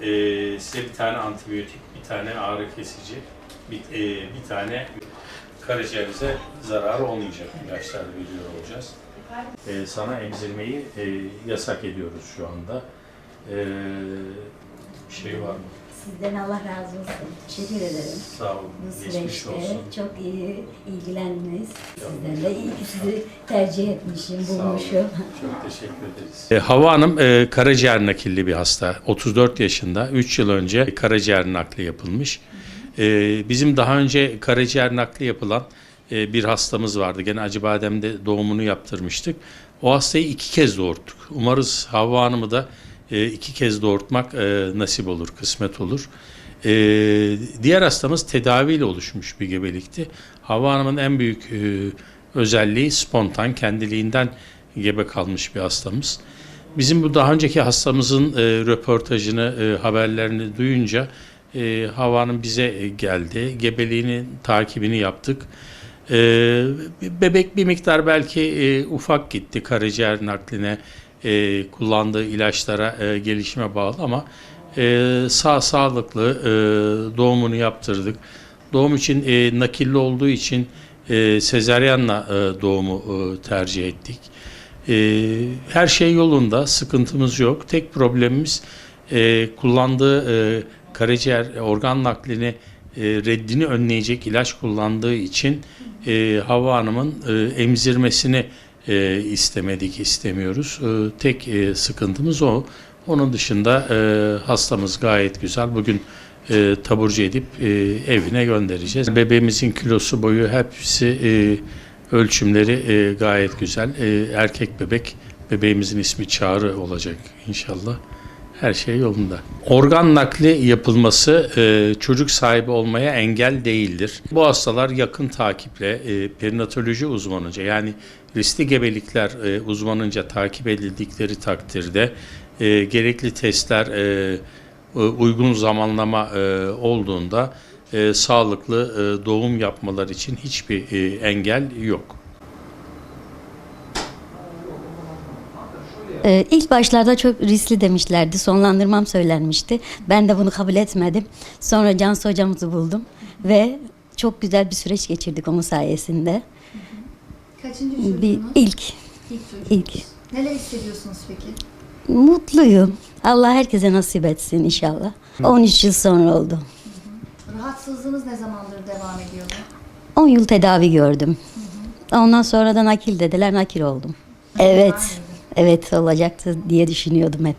Ee, size bir tane antibiyotik, bir tane ağrı kesici, bir, e, bir tane karaciğerinize zararı olmayacak ilaçlar veriyor olacağız. Ee, sana emzirmeyi e, yasak ediyoruz şu anda. Ee, şey var mı? Sizden Allah razı olsun. Teşekkür ederim. Sağ olun. Bu Geçmiş süreçte olsun. çok iyi ilgilendiniz. Sizden de iyi ki sizi tercih etmişim, Sağ olun. bulmuşum. Çok teşekkür ederiz. E, Hava Hanım e, karaciğer nakilli bir hasta. 34 yaşında. 3 yıl önce karaciğer nakli yapılmış. E, bizim daha önce karaciğer nakli yapılan e, bir hastamız vardı. Gene Acıbadem'de doğumunu yaptırmıştık. O hastayı iki kez doğurttuk. Umarız Havva Hanım'ı da e, iki kez doğurtmak e, nasip olur, kısmet olur. E, diğer hastamız tedaviyle oluşmuş bir gebelikti. Havva Hanım'ın en büyük e, özelliği spontan, kendiliğinden gebe kalmış bir hastamız. Bizim bu daha önceki hastamızın röportajını, haberlerini duyunca Havva Hanım bize geldi. Gebeliğinin takibini yaptık. Bebek bir miktar belki ufak gitti karaciğer nakline, e, kullandığı ilaçlara, e, gelişime bağlı ama e, sağ sağlıklı e, doğumunu yaptırdık. Doğum için e, nakilli olduğu için e, sezaryenle e, doğumu e, tercih ettik. E, her şey yolunda, sıkıntımız yok. Tek problemimiz e, kullandığı e, karaciğer organ naklini e, reddini önleyecek ilaç kullandığı için e, Havva Hanım'ın e, emzirmesini e, istemedik, istemiyoruz. E, tek e, sıkıntımız o. Onun dışında e, hastamız gayet güzel. Bugün e, taburcu edip e, evine göndereceğiz. Bebeğimizin kilosu boyu hepsi e, ölçümleri e, gayet güzel. E, erkek bebek, bebeğimizin ismi Çağrı olacak inşallah. Her şey yolunda. Organ nakli yapılması e, çocuk sahibi olmaya engel değildir. Bu hastalar yakın takiple e, perinatoloji uzmanınca yani riskli gebelikler e, uzmanınca takip edildikleri takdirde e, gerekli testler e, e, uygun zamanlama e, olduğunda e, sağlıklı e, doğum yapmaları için hiçbir e, engel yok. Ee, ilk başlarda çok riskli demişlerdi. Sonlandırmam söylenmişti. Ben de bunu kabul etmedim. Sonra Cansu hocamızı buldum ve çok güzel bir süreç geçirdik onun sayesinde. Kaçıncı Bir çocuğunuz? ilk, İlk çocuğunuz. ilk. Neler hissediyorsunuz peki? Mutluyum. Allah herkese nasip etsin inşallah. 13 yıl sonra oldu. Rahatsızlığınız ne zamandır devam ediyordu? 10 yıl tedavi gördüm. Ondan sonra da nakil dediler, nakil oldum. Evet, evet olacaktı diye düşünüyordum hep.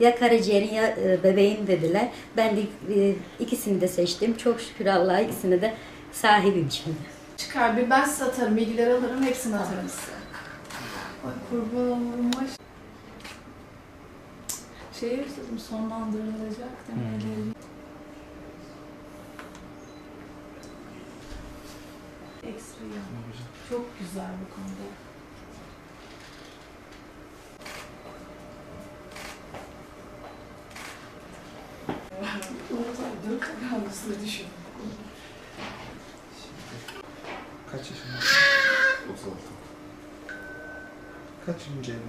Ya karaciğerin ya e, bebeğin dediler. Ben de e, ikisini de seçtim. Çok şükür Allah'a ikisine de sahibim şimdi. Çıkar bir ben size atarım, bilgileri alırım, hepsini atarım size. Ay kurban olurum. Şey istedim sonlandırılacak demeleri. Ekstra yani. Çok güzel bu konuda. Dur kalmışsın düşün. Kaç yaşında? 36. Kaçıncı evlen?